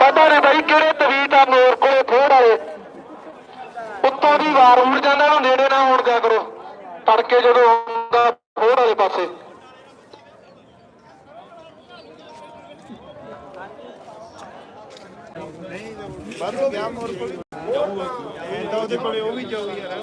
ਪਤਾ ਨਹੀਂ ਬਾਈ ਕਿਹੜੇ ਤਵੀਤ ਆ ਮੋਰ ਕੋਲੇ ਥੋੜ ਵਾਲੇ। ਉੱਤੋਂ ਦੀ ਵਾਰ ਉੜ ਜਾਂਦਾ ਨੂੰ, ਨੇੜੇ ਨਾ ਹੋਣ ਦਿਆ ਕਰੋ। ਤੜਕੇ ਜਦੋਂ ਆਉਂਦਾ ਥੋੜ ਵਾਲੇ ਪਾਸੇ। ਬਾਹਰੋਂ ਗਿਆ ਮੋਰ ਕੋਲ। ਇਹ ਤਾਂ ਉਹਦੇ ਕੋਲੇ, ਉਹ ਵੀ ਜਾਊ ਯਾਰ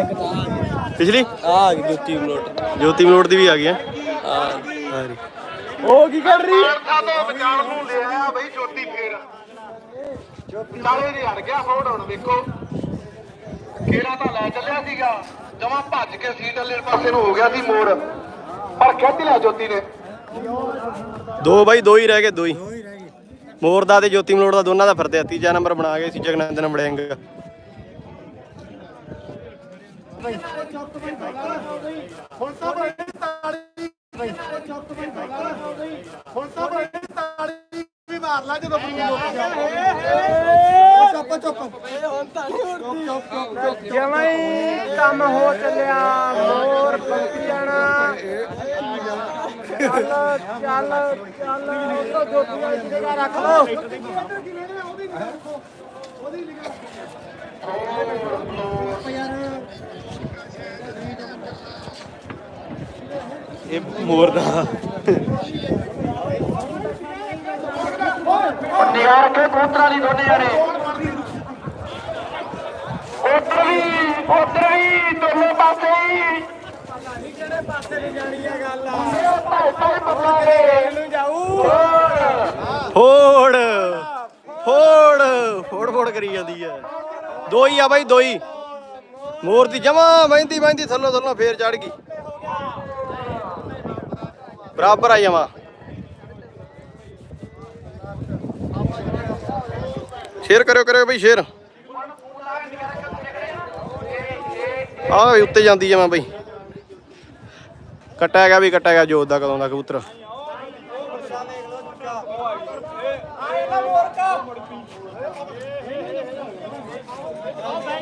ਆ ਪਿਛਲੀ? ਆ ਜੁੱਤੀ ਮਲੋਟ ਜੋਤੀ ਮਲੋਟ ਦੀ ਵੀ ਆ ਗਈ ਹੈ। ਆ ਉਹ ਕੀ ਕਰ ਰਹੀ? ਮਾਰਥਾ ਤੋਂ ਬਚਾਉਣ ਨੂੰ ਲੈ ਆਇਆ ਬਈ ਜੋਤੀ ਫੇਰ। ਚਾਲੇ ਦੇ ਹਟ ਗਿਆ ਫੋੜ ਹੁਣ ਵੇਖੋ। ਕਿਹੜਾ ਤਾਂ ਲੈ ਚੱਲਿਆ ਸੀਗਾ। ਜਮਾ ਭੱਜ ਕੇ ਸੀਟ ਵਾਲੇ ਪਾਸੇ ਨੂੰ ਹੋ ਗਿਆ ਸੀ ਮੋੜ। ਪਰ ਖਿੱਚ ਲਿਆ ਜੋਤੀ ਨੇ। ਦੋ ਬਾਈ ਦੋ ਹੀ ਰਹਿ ਗਏ ਦੋ ਹੀ। ਮੋਰ ਦਾ ਤੇ ਜੋਤੀ ਮਲੋਟ ਦਾ ਦੋਨਾਂ ਦਾ ਫਿਰਦੇ ਆ ਤੀਜਾ ਨੰਬਰ ਬਣਾ ਗਏ ਸੀ ਜਗਨੰਦਨ ਵੜਿੰਗ ਹੁਣ ਤਾਂ ਬੜੀ ਤਾੜੀ ਹੁਣ ਤਾਂ ਬੜੀ ਤਾੜੀ ਵੀ ਮਾਰ ਲਾ ਜਦੋਂ ਬੰਦ ਗਿਆ ਚੁੱਪ ਚੁੱਪ ਹੁਣ ਤਾਂ ਨਹੀਂ ਉੜਦੀ ਜਮਾਂ ਹੀ ਕੰਮ ਹੋ ਚੱਲਿਆ ਮੋਰ ਪੰਕੀ ਜਾਣਾ। ਚੱਲ ਚੱਲ ਚੱਲ ਉਹ ਤੋਂ ਜੋਤੀਆਂ ਦੀ ਜਗ੍ਹਾ ਰੱਖ ਲਓ। ਇਹ ਮੋਰ ਦਾ। ਨਿਗਾਹ ਰੱਖੇ ਕਬੂਤਰਾਂ ਦੀ ਦੋਨੇ ਜਣੇ। ਉਧਰ ਵੀ ਉਧਰ ਵੀ ਦੋਨੇ ਪਾਸੇ ਹੀ। ਕਿਹੜੇ ਪਾਸੇ ਨੂੰ ਜਾਣੀ ਆ ਗੱਲ ਭਾਈ ਭਾਈ ਪੱਪਾਰੇ ਨੂੰ ਜਾਊ ਫੋੜ ਫੋੜ ਫੋੜ ਫੋੜ ਕਰੀ ਜਾਂਦੀ ਹੈ। ਦੋ ਹੀ ਆ ਬਾਈ ਦੋ ਹੀ ਮੋਰ ਦੀ ਜਮਾ ਮਹਿੰਦੀ ਮਹਿੰਦੀ ਥੱਲੋਂ ਥੱਲੋਂ ਫੇਰ ਚੜ ਗਈ। ਬਰਾਬਰ ਆ ਜਮਾ। ਸ਼ੇਅਰ ਕਰਿਓ ਕਰਿਓ ਬਈ, ਸ਼ੇਅਰ। ਆ ਉੱਤੇ ਜਾਂਦੀ ਜਮਾ ਬਈ। ਕੱਟਿਆ ਗਿਆ ਵੀ, ਕੱਟਿਆ ਗਿਆ ਜੋਤ ਦਾ, ਕਦੋਂ ਦਾ ਕਬੂਤਰ।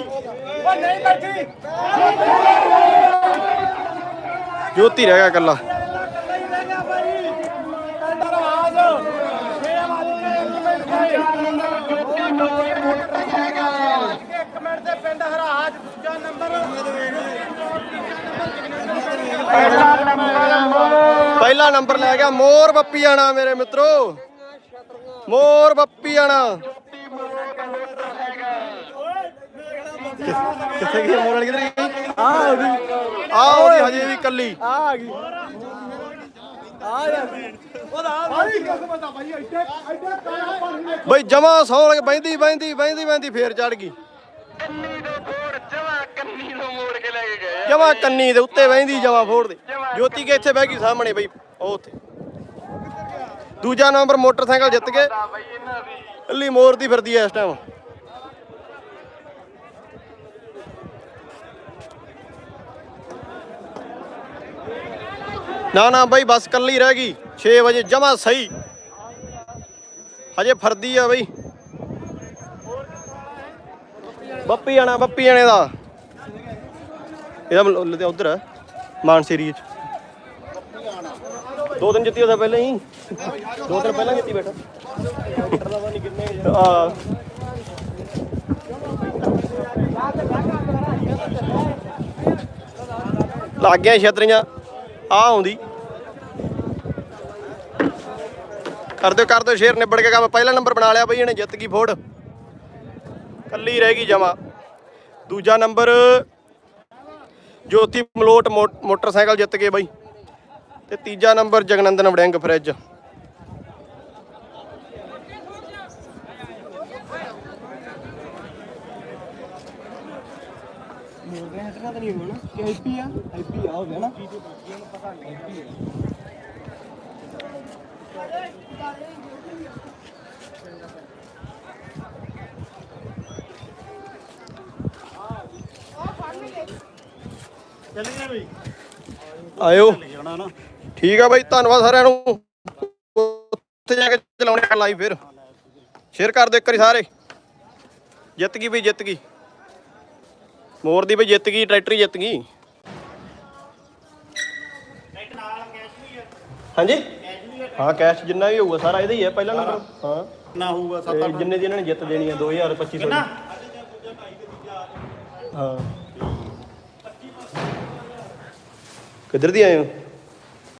ਉਹ ਨਹੀਂ ਬੈਠੀ। ਜੋਤੀ ਰਹਿ ਗਿਆ ਨੰਬਰ। ਪਹਿਲਾ ਨੰਬਰ ਲੈ ਗਿਆ ਮੋਰ ਬੱਪੀ ਆਣਾ ਮੇਰੇ ਮਿੱਤਰੋ। ਮੋਰ ਬੱਪੀ ਆਣਾ। ਕਿੱਥੇ ਗਈ ਮੋਰ ਵਾਲੀ ਕਿੱਧਰ ਗਈ? ਆ ਉਹਦੀ ਆ ਉਹਦੀ ਹਜੇ ਵੀ ਕੱਲੀ ਆ ਗਈ। ਆ ਉਹਦਾ ਇੱਥੇ ਕਾਇਆ ਪਾਣੀ ਬਈ ਜਮਾ ਸੌਣ ਕੇ ਬੈਂਦੀ ਬੈਂਦੀ ਬੈਂਦੀ ਬੈਂਦੀ ਫੇਰ ਚੜ ਗਈ ਕੰਨੀ ਤੋਂ ਫੋੜ ਜਮਾ ਕੰਨੀ ਤੋਂ ਮੋੜ ਕੇ ਲੈ ਕੇ ਗਏ ਜਮਾ ਕੰਨੀ ਦੇ ਉੱਤੇ ਬੈਂਦੀ ਜਮਾ ਫੋੜ ਦੇ। ਜੋਤੀ ਕੇ ਇੱਥੇ ਬਹਿ ਗਈ ਸਾਹਮਣੇ ਬਈ ਉਹ ਉੱਥੇ। ਦੂਜਾ ਨੰਬਰ ਮੋਟਰਸਾਈਕਲ ਜਿੱਤ ਗਏ। ਆ ਦੀ ਕੱਲੀ ਮੋਰ ਦੀ ਫਿਰਦੀ ਐ ਇਸ ਟਾਈਮ ਨਾ ਨਾ ਬਾਈ, ਬਸ ਕੱਲੀ ਰਹਿ ਗਈ। 6 ਵਜੇ ਜਮਾ ਸਹੀ। ਹਜੇ ਫਰਦੀ ਆ ਬਈ। ਬੱਪੀ ਆਣਾ, ਬੱਪੀ ਆਣੇ ਦਾ। ਇਹਦਾ ਮਤਲਬ ਉਧਰ ਹੈ ਏਰੀਏ ਚ। ਦੋ ਦਿਨ ਜਿੱਤੀ ਉਹਦਾ ਪਹਿਲਾਂ ਹੀ। ਦੋ ਦਿਨ ਪਹਿਲਾਂ ਜਿੱਤੀ ਬੈਠਾ। ਆ। ਲੱਗ ਗਿਆ ਛਤਰੀਆਂ। ਆ ਆਉਂਦੀ। ਕਰ ਦਿਓ ਕਰ ਦਿਓ, ਸ਼ੇਰ ਨਿਬੜ ਕੇ ਕੰਮ। ਪਹਿਲਾ ਨੰਬਰ ਬਣਾ ਲਿਆ ਬਈ ਇਹਨੇ, ਜਿੱਤ ਗਈ ਫੋੜ। ਕੱਲੀ ਰਹਿ ਗਈ ਜਮਾ। ਦੂਜਾ ਨੰਬਰ, ਜੋਤੀ ਮਲੋਟ ਮੋ- ਮੋਟਰਸਾਈਕਲ ਜਿੱਤ ਗਏ ਬਈ। ਤੇ ਤੀਜਾ ਨੰਬਰ ਜਗਨੰਦਨ ਵੜਿੰਗ ਫਰਿੱਜ। ਮੋਰਦੇ ਹਟਣਾ ਤਾਂ ਨਹੀਂ ਹੋਣਾ ਕਿ ਆਈਪੀ ਆ ਆਈਪੀ ਆ ਹੋ ਗਿਆ ਨਾ ਚੱਲੀਏ ਬਈ ਆਇਓ। ਜਾਣਾ ਨਾ ਠੀਕ ਆ ਬਾਈ, ਧੰਨਵਾਦ ਸਾਰਿਆਂ ਨੂੰ। ਉੱਥੇ ਜਾ ਕੇ ਚਲਾਉਣੇ ਆ ਲਾਈਵ ਫਿਰ। ਸ਼ੇਅਰ ਕਰ ਦਿਓ ਇੱਕ ਵਾਰੀ ਸਾਰੇ। ਜਿੱਤ ਗਈ ਬਈ, ਜਿੱਤ ਗਈ। ਮੋਰ ਦੀ ਬਈ ਜਿੱਤ ਗਈ ਟਰੈਕਟਰ ਹੀ ਜਿੱਤ ਗਈ। ਹਾਂਜੀ? ਹਾਂ ਕੈਸ਼ ਜਿੰਨਾ ਵੀ ਹੋਊਗਾ ਸਾਰਾ ਇਹਦਾ ਹੀ ਹੈ ਪਹਿਲਾ ਨੰਬਰ ਹਾਂ। ਨਾ ਹੋਊਗਾ ਤੇ ਜਿੰਨੇ ਦੀ ਇਹਨਾਂ ਨੇ ਜਿੱਤ ਦੇਣੀ 2000 2500 ਦੀ ਹਾਂ। ਕਿੱਧਰ ਦੀ ਆਏ ਹੋ?